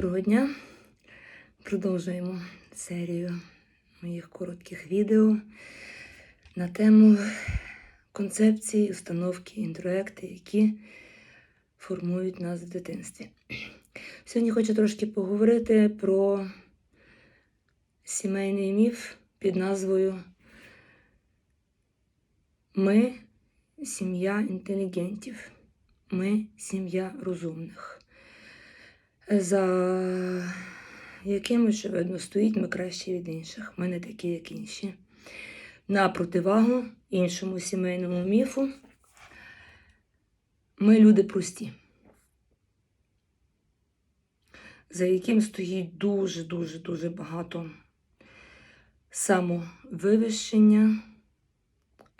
Доброго дня! Продовжуємо серію моїх коротких відео на тему концепції, установки, інтроекти, які формують нас в дитинстві. Сьогодні хочу трошки поговорити про сімейний міф під назвою Ми сім'я інтелігентів, ми сім'я розумних за яким, очевидно, стоїть ми кращі від інших. Ми не такі, як інші. На противагу іншому сімейному міфу. Ми люди прості, за яким стоїть дуже-дуже дуже багато самовивищення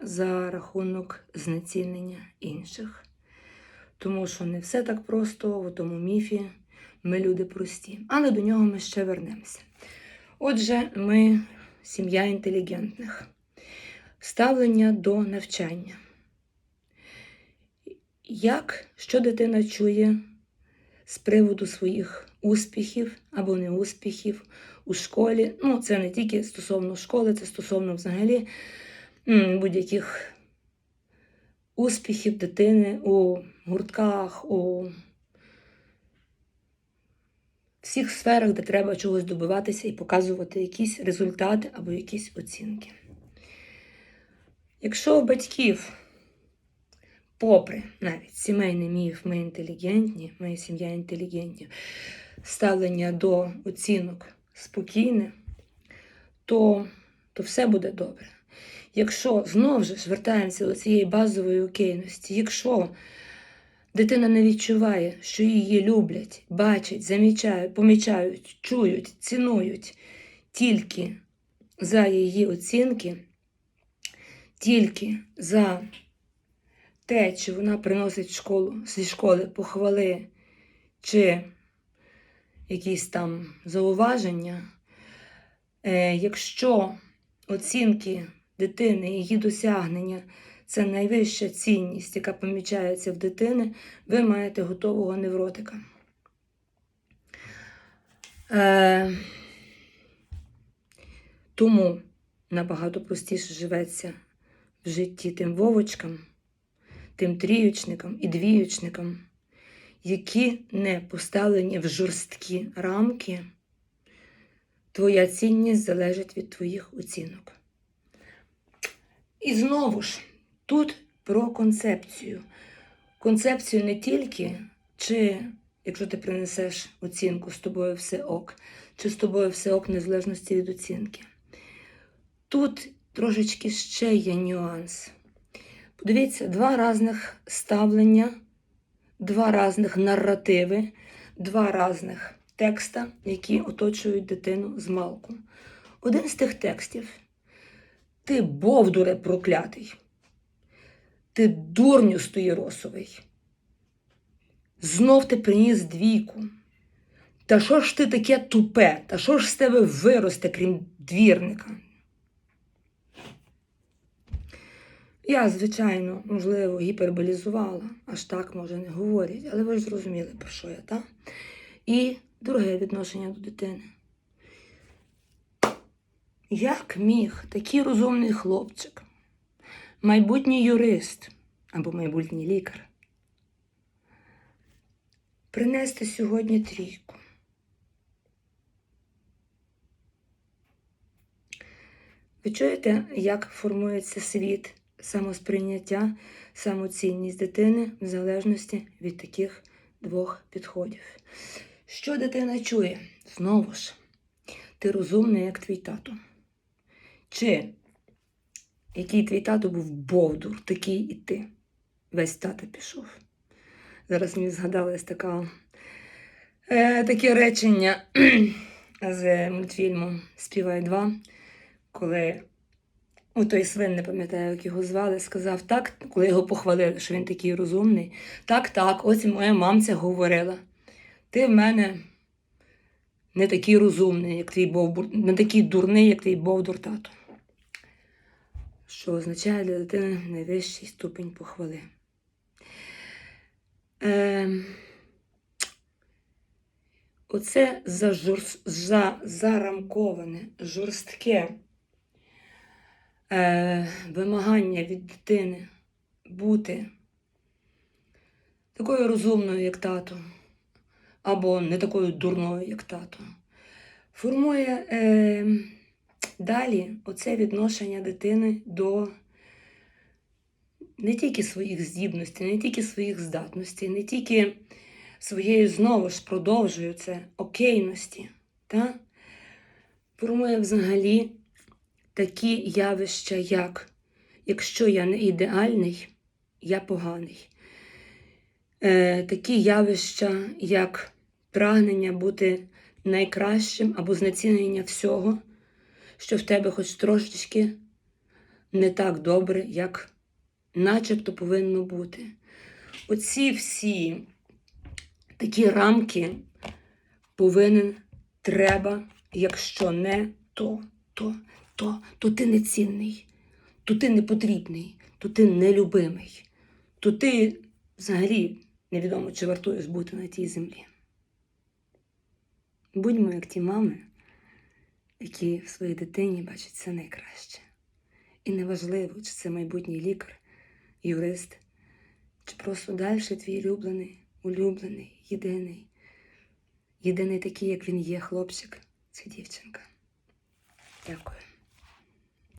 за рахунок знецінення інших. Тому що не все так просто в тому міфі ми люди прості. Але до нього ми ще вернемося. Отже, ми сім'я інтелігентних. Ставлення до навчання. Як що дитина чує з приводу своїх успіхів або неуспіхів у школі? Ну, це не тільки стосовно школи, це стосовно взагалі будь-яких успіхів дитини у гуртках, у всіх сферах, де треба чогось добиватися і показувати якісь результати або якісь оцінки. Якщо у батьків, попри навіть сімейний міф, ми інтелігентні, ми сім'я інтелігентні, ставлення до оцінок спокійне, то, то все буде добре. Якщо знову ж звертаємося до цієї базової окейності, якщо Дитина не відчуває, що її люблять, бачать, замічають, помічають, чують, цінують тільки за її оцінки, тільки за те, чи вона приносить школу, зі школи похвали, чи якісь там зауваження. Е, Якщо оцінки дитини, її досягнення це найвища цінність, яка помічається в дитини, ви маєте готового невротика. Е, Тому набагато простіше живеться в житті тим вовочкам, тим тріючникам і двіючникам, які не поставлені в жорсткі рамки. Твоя цінність залежить від твоїх оцінок. І знову ж. Тут про концепцію. Концепцію не тільки, чи якщо ти принесеш оцінку, з тобою все ок, чи з тобою все ок, незалежності від оцінки. Тут трошечки ще є нюанс. Подивіться, два різних ставлення, два різних наративи, два різних текста, які оточують дитину з малку. Один з тих текстів ти бовдуре проклятий. Ти дурню стоєросовий. Знов ти приніс двійку. Та що ж ти таке тупе? Та що ж з тебе виросте, крім двірника? Я, звичайно, можливо, гіперболізувала, аж так, може, не говорять, але ви ж зрозуміли, про що я, так? І друге відношення до дитини. Як міг такий розумний хлопчик? Майбутній юрист або майбутній лікар. Принести сьогодні трійку. Ви чуєте, як формується світ самосприйняття, самоцінність дитини в залежності від таких двох підходів? Що дитина чує? Знову ж, ти розумний, як твій тато. Чи який твій тато був Бовдур, такий і ти. Весь тато пішов. Зараз мені згадалось така, е, таке речення з мультфільму Співай 2, коли у той свин, не пам'ятаю, як його звали, сказав так, коли його похвалили, що він такий розумний. Так, так, ось моя мамця говорила. Ти в мене не такий розумний, як твій Бовдур, не такий дурний, як твій Бовдур тато що означає для дитини найвищий ступінь похвали. Е, оце зажур... за... зарамковане, жорстке е... вимагання від дитини бути такою розумною, як тато, або не такою дурною, як тато, формує е... далі оце відношення дитини до не тільки своїх здібностей, не тільки своїх здатностей, не тільки своєї знову ж продовжую це окейності, та? формує взагалі такі явища, як якщо я не ідеальний, я поганий. Е, такі явища, як прагнення бути найкращим або знецінення всього, що в тебе хоч трошечки не так добре, як начебто повинно бути. Оці всі такі рамки повинен, треба, якщо не, то, то, то, то ти не цінний, то ти не потрібний, то ти нелюбимий, то ти взагалі невідомо, чи вартуєш бути на тій землі. Будьмо як ті мами, які в своїй дитині бачать все найкраще. І неважливо, чи це майбутній лікар, юрист, чи просто далі твій улюблений, улюблений, єдиний, єдиний такий, як він є, хлопчик, це дівчинка. Дякую.